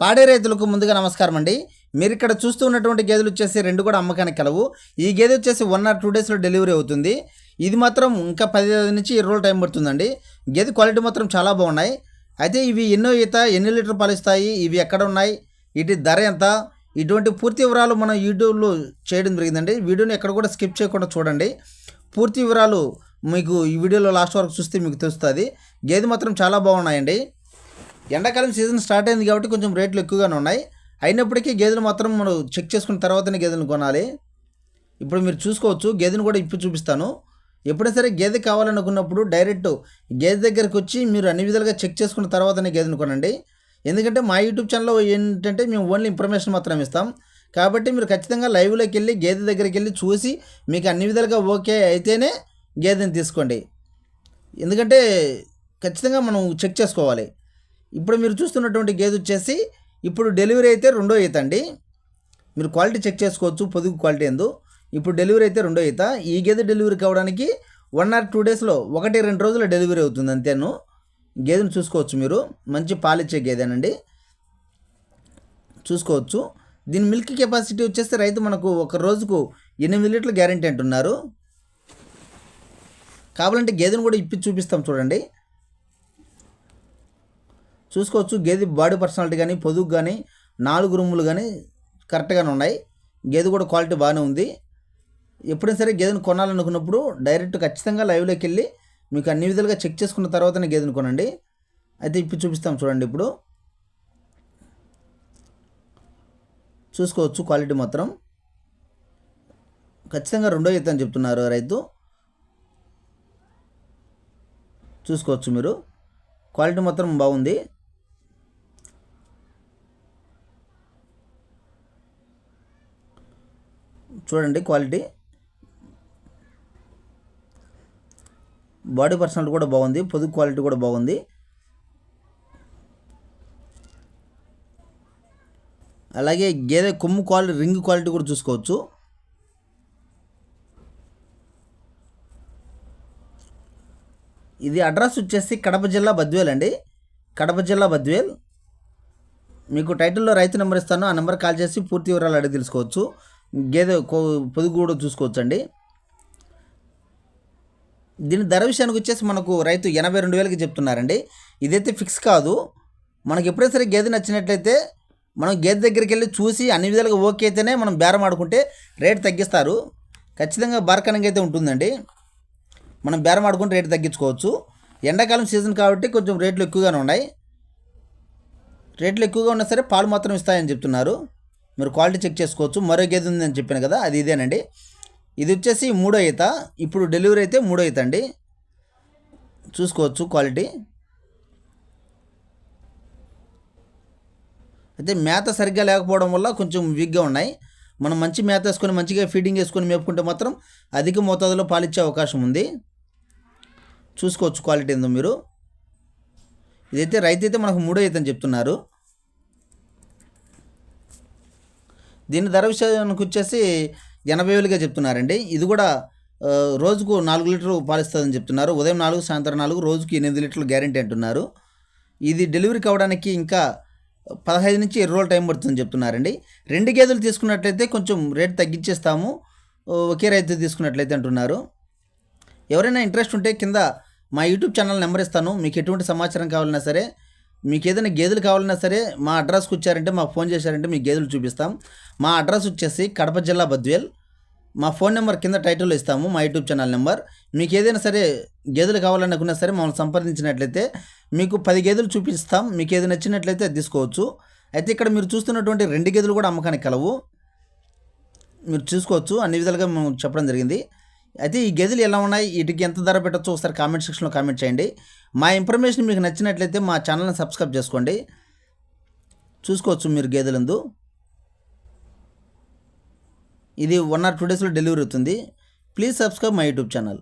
పాడే రైతులకు ముందుగా నమస్కారం అండి. మీరు ఇక్కడ చూస్తూ ఉన్నటువంటి గేదెలు వచ్చేసి రెండు కూడా అమ్మకానికి కలవు. ఈ గేదె వచ్చేసి వన్ ఆర్ టూ డేస్లో డెలివరీ అవుతుంది. ఇది మాత్రం ఇంకా పదిహేను నుంచి ఇరవై రోజులు టైం పడుతుందండి. గేదె క్వాలిటీ మాత్రం చాలా బాగున్నాయి. అయితే ఇవి ఎన్నో ఈత ఎన్ని లీటర్ పాలు ఇస్తాయి ఇవి ఎక్కడ ఉన్నాయి వీటి ధర ఎంత ఇటువంటి పూర్తి వివరాలు మనం యూట్యూబ్లో చేయడం జరిగిందండి. వీడియోని ఎక్కడ కూడా స్కిప్ చేయకుండా చూడండి. పూర్తి వివరాలు మీకు ఈ వీడియోలో లాస్ట్ వరకు చూస్తే మీకు తెలుస్తుంది. గేదె మాత్రం చాలా బాగున్నాయండి. ఎండాకాలం సీజన్ స్టార్ట్ అయింది కాబట్టి కొంచెం రేట్లు ఎక్కువగానే ఉన్నాయి. అయినప్పటికీ గేదెలు మాత్రం మనం చెక్ చేసుకున్న తర్వాతనే గేదెలను కొనాలి. ఇప్పుడు మీరు చూసుకోవచ్చు గేదెను కూడా ఇప్పి చూపిస్తాను. ఎప్పుడైనా సరే గేదె కావాలనుకున్నప్పుడు డైరెక్ట్ గేదె దగ్గరికి వచ్చి మీరు అన్ని విధాలుగా చెక్ చేసుకున్న తర్వాతనే గేదెను కొనండి. ఎందుకంటే మా యూట్యూబ్ ఛానల్లో ఏంటంటే మేము ఓన్లీ ఇన్ఫర్మేషన్ మాత్రం ఇస్తాం. కాబట్టి మీరు ఖచ్చితంగా లైవ్లోకి వెళ్ళి గేదె దగ్గరికి వెళ్ళి చూసి మీకు అన్ని విధాలుగా ఓకే అయితేనే గేదెని తీసుకోండి. ఎందుకంటే ఖచ్చితంగా మనం చెక్ చేసుకోవాలి. ఇప్పుడు మీరు చూస్తున్నటువంటి గేదె వచ్చేసి ఇప్పుడు డెలివరీ అయితే రెండో ఈత అండి. మీరు క్వాలిటీ చెక్ చేసుకోవచ్చు పొదుగు క్వాలిటీ ఎందు. ఇప్పుడు డెలివరీ అయితే రెండో ఈత. ఈ గేదె డెలివరీ కావడానికి వన్ ఆర్ టూ డేస్లో ఒకటి రెండు రోజుల డెలివరీ అవుతుంది అంతేను. గేదెను చూసుకోవచ్చు మీరు. మంచి పాలిచ్చే గేదెనండి. చూసుకోవచ్చు. దీని మిల్క్ కెపాసిటీ వచ్చేస్తే రైతు మనకు ఒక రోజుకు ఎనిమిది లీటర్ల గ్యారంటీ అంటున్నారు. కావాలంటే గేదెను కూడా ఇప్పి చూపిస్తాం చూడండి. చూసుకోవచ్చు. గేదె బాడీ పర్సనాలిటీ కానీ పొదుగు కానీ నాలుగు రూములు కానీ కరెక్ట్గానే ఉన్నాయి. గేదె కూడా క్వాలిటీ బాగానే ఉంది. ఎప్పుడైనా సరే గేదెను కొనాలనుకున్నప్పుడు డైరెక్ట్ ఖచ్చితంగా లైవ్లోకి వెళ్ళి మీకు అన్ని విధాలుగా చెక్ చేసుకున్న తర్వాతనే గేదెను కొనండి. అయితే ఇప్పుడు చూపిస్తాం చూడండి ఇప్పుడు. చూసుకోవచ్చు క్వాలిటీ మాత్రం. ఖచ్చితంగా రెండో ఈత అని చెప్తున్నారు రైతు. చూసుకోవచ్చు మీరు. క్వాలిటీ మాత్రం బాగుంది. చూడండి క్వాలిటీ. బాడీ పర్సనల్ కూడా బాగుంది పొదుగు క్వాలిటీ కూడా బాగుంది. అలాగే గేదె కొమ్ము క్వాలిటీ రింగ్ క్వాలిటీ కూడా చూసుకోవచ్చు. ఇది అడ్రస్ వచ్చేసి కడప జిల్లా బద్వేల్ అండి. కడప జిల్లా బద్వేల్. మీకు టైటిల్లో రైతు నెంబర్ ఇస్తాను ఆ నెంబర్ కాల్ చేసి పూర్తి వివరాలు అడిగి తెలుసుకోవచ్చు. గేదె పొదుగు కూడా చూసుకోవచ్చు అండి దీని ధర విషయానికి వచ్చేసి మనకు రైతు ఎనభై రెండు వేలకి చెప్తున్నారండి. ఇదైతే ఫిక్స్ కాదు. మనకి ఎప్పుడైనా సరే గేదె నచ్చినట్లయితే మనం గేదె దగ్గరికి వెళ్ళి చూసి అన్ని విధాలుగా ఓకే అయితేనే మనం బేరం ఆడుకుంటే రేట్ తగ్గిస్తారు. ఖచ్చితంగా బార్కనింగ్ అయితే ఉంటుందండి. మనం బేరం ఆడుకుంటే రేటు తగ్గించుకోవచ్చు. ఎండాకాలం సీజన్ కాబట్టి కొంచెం రేట్లు ఎక్కువగానే ఉన్నాయి. రేట్లు ఎక్కువగా ఉన్నా సరే పాలు మాత్రం ఇస్తాయని చెప్తున్నారు. మీరు క్వాలిటీ చెక్ చేసుకోవచ్చు. మరో గేదె ఉందని చెప్పాను కదా అది ఇదేనండి. ఇది వచ్చేసి మూడో ఈత. ఇప్పుడు డెలివరీ అయితే మూడో ఈత అండి. చూసుకోవచ్చు క్వాలిటీ. అయితే మేత సరిగ్గా లేకపోవడం వల్ల కొంచెం వీక్గా ఉన్నాయి. మనం మంచి మేత వేసుకొని మంచిగా ఫీడింగ్ వేసుకొని మేపుకుంటే మాత్రం అధిక మోతాదులో పాలిచ్చే అవకాశం ఉంది. చూసుకోవచ్చు క్వాలిటీ ఏందో మీరు. ఇదైతే రైతు అయితే మనకు మూడో ఈత అని చెప్తున్నారు. దీని ధర విషయానికి వచ్చేసి ఎనభై వేలుగా చెప్తున్నారండి. ఇది కూడా రోజుకు నాలుగు లీటర్లు పాలిస్తుందని చెప్తున్నారు. ఉదయం నాలుగు సాయంత్రం నాలుగు రోజుకి ఎనిమిది లీటర్లు గ్యారంటీ అంటున్నారు. ఇది డెలివరీ కావడానికి ఇంకా పదహైదు నుంచి ఇరవై రోజులు టైం పడుతుందని చెప్తున్నారండి. రెండు గేదెలు తీసుకున్నట్లయితే కొంచెం రేట్ తగ్గించేస్తాము. ఒకే రైతు తీసుకున్నట్లయితే అంటున్నారు. ఎవరైనా ఇంట్రెస్ట్ ఉంటే కింద మా యూట్యూబ్ ఛానల్ నెంబర్ ఇస్తాను. మీకు ఎటువంటి సమాచారం కావాలన్నా సరే మీకు ఏదైనా గేదెలు కావాలన్నా సరే మా అడ్రస్కి వచ్చారంటే మాకు ఫోన్ చేశారంటే మీకు గేదెలు చూపిస్తాం. మా అడ్రస్ వచ్చేసి కడప జిల్లా బద్వేల్. మా ఫోన్ నెంబర్ కింద టైటిల్ ఇస్తాము మా యూట్యూబ్ ఛానల్ నెంబర్. మీకు ఏదైనా సరే గేదెలు కావాలనుకున్నా సరే మమ్మల్ని సంప్రదించినట్లయితే మీకు పది గేదెలు చూపిస్తాం. మీకు ఏది నచ్చినట్లయితే అది తీసుకోవచ్చు. అయితే ఇక్కడ మీరు చూస్తున్నటువంటి రెండు గేదెలు కూడా అమ్మకానికి కలవు. మీరు చూసుకోవచ్చు. అన్ని విధాలుగా మేము చెప్పడం జరిగింది. అయితే ఈ గేదెలు ఎలా ఉన్నాయి వీటికి ఎంత ధర పెట్టచ్చో ఒకసారి కామెంట్ సెక్షన్లో కామెంట్ చేయండి. మా ఇన్ఫర్మేషన్ మీకు నచ్చినట్లయితే మా ఛానల్ని సబ్స్క్రైబ్ చేసుకోండి. చూసుకోవచ్చు మీరు గేదెలందు. ఇది వన్ ఆర్ టూ డేస్లో డెలివరీ అవుతుంది. Please subscribe my YouTube channel